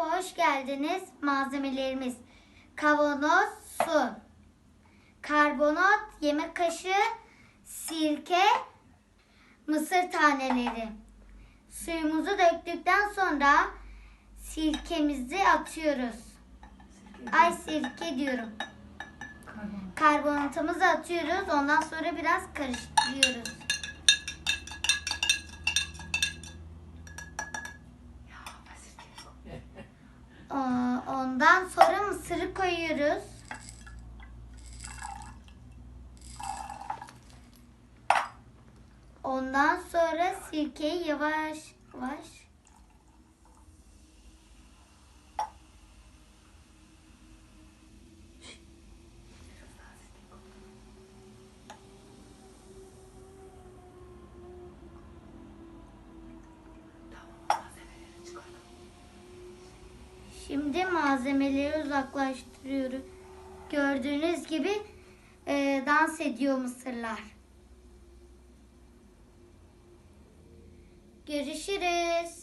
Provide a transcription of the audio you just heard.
Merhaba, hoş geldiniz. Malzemelerimiz kavanoz, su, karbonat, yemek kaşığı, sirke, mısır taneleri. Suyumuzu döktükten sonra sirkemizi atıyoruz. Ay sirke diyorum. Karbonatımızı atıyoruz. Ondan sonra biraz karıştırıyoruz. Ondan sonra mısırı koyuyoruz. Ondan sonra sirkeyi yavaş yavaş Şimdi malzemeleri uzaklaştırıyoruz. Gördüğünüz gibi e, dans ediyor mısırlar. Görüşürüz.